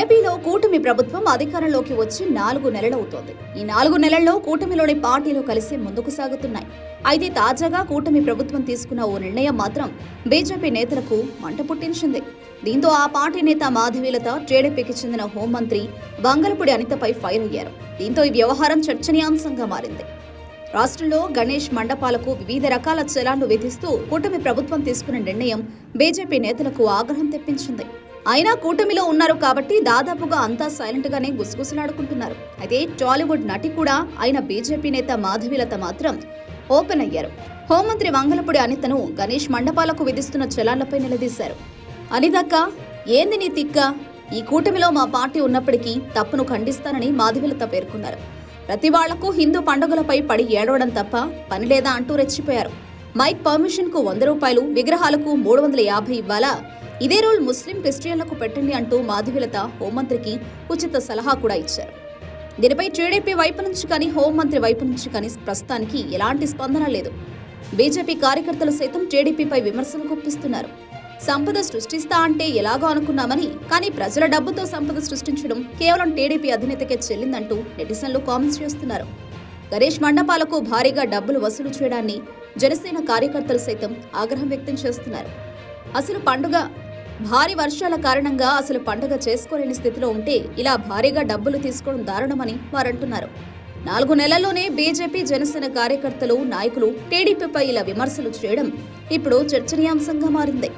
ఏపీలో కూటమి ప్రభుత్వం అధికారంలోకి వచ్చి నాలుగు నెలలవుతోంది. ఈ నాలుగు నెలల్లో కూటమిలోని పార్టీలు కలిసి ముందుకు సాగుతున్నాయి. అయితే తాజాగా కూటమి ప్రభుత్వం తీసుకున్న ఓ నిర్ణయం మాత్రం బీజేపీ నేతలకు మంట పుట్టించింది. దీంతో ఆ పార్టీ నేత మాధవీలత టీడీపీకి చెందిన హోంమంత్రి బంగలపూడి అనితపై ఫైర్ అయ్యారు. దీంతో ఈ వ్యవహారం చర్చనీయాంశంగా మారింది. రాష్ట్రంలో గణేష్ మండపాలకు వివిధ రకాల చలాన్లు విధిస్తూ కూటమి ప్రభుత్వం తీసుకున్న నిర్ణయం బీజేపీ నేతలకు ఆగ్రహం తెప్పించింది. అయినా కూటమిలో ఉన్నారు కాబట్టి దాదాపుగా అంతా సైలెంట్ గానే గుసగుసలాడుకుంటున్నారు. అయితే టాలీవుడ్ నటి కూడా అయిన బీజేపీ నేత మాధవీలత మాత్రం ఓపెన్ అయ్యారు హోంమంత్రి వంగలపూడి అనితను గణేష్ మండపాలకు విధిస్తున్న చలాన్లపై నిలదీశారు. అనిదక్క ఏంది నీ తిక్క? ఈ కూటమిలో మా పార్టీ ఉన్నప్పటికీ తప్పును ఖండిస్తానని మాధవిలత పేర్కొన్నారు. ప్రతి వాళ్ళకు హిందూ పండుగలపై పడి ఏడవడం తప్ప పని లేదా అంటూ రెచ్చిపోయారు. మైక్ పర్మిషన్కు వంద రూపాయలు విగ్రహాలకు మూడు వందల యాభై ఇవ్వాలా? ఇదే రూల్ ముస్లిం క్రిస్టియన్లకు పెట్టండి అంటూ మాధవిలత హోంమంత్రికి ఉచిత సలహా కూడా ఇచ్చారు. దీనిపై టీడీపీ వైపు నుంచి కానీ హోంమంత్రి వైపు నుంచి కానీ ప్రస్తుతానికి ఎలాంటి స్పందన లేదు. బీజేపీ కార్యకర్తలు సైతం టీడీపీపై విమర్శలు గుప్పిస్తున్నారు. సంపద సృష్టిస్తా అంటే ఎలాగో అనుకున్నామని కానీ ప్రజల డబ్బుతో సంపద సృష్టించడం కేవలం టీడీపీ అధినేతకే చెల్లిందంటూ నెటిజన్లు కామెంట్స్ చేస్తున్నారు. గణేష్ మండపాలకు భారీగా డబ్బులు వసూలు చేయడాన్ని జనసేన కార్యకర్తలు సైతం ఆగ్రహం వ్యక్తం చేస్తున్నారు. అసలు పండుగ భారీ వర్షాల కారణంగా అసలు పండుగ చేసుకోలేని స్థితిలో ఉంటే ఇలా భారీగా డబ్బులు తీసుకోవడం దారుణమని వారంటున్నారు. నాలుగు నెలల్లోనే బీజేపీ జనసేన కార్యకర్తలు నాయకులు టీడీపీపై ఇలా విమర్శలు చేయడం ఇప్పుడు చర్చనీయాంశంగా మారింది.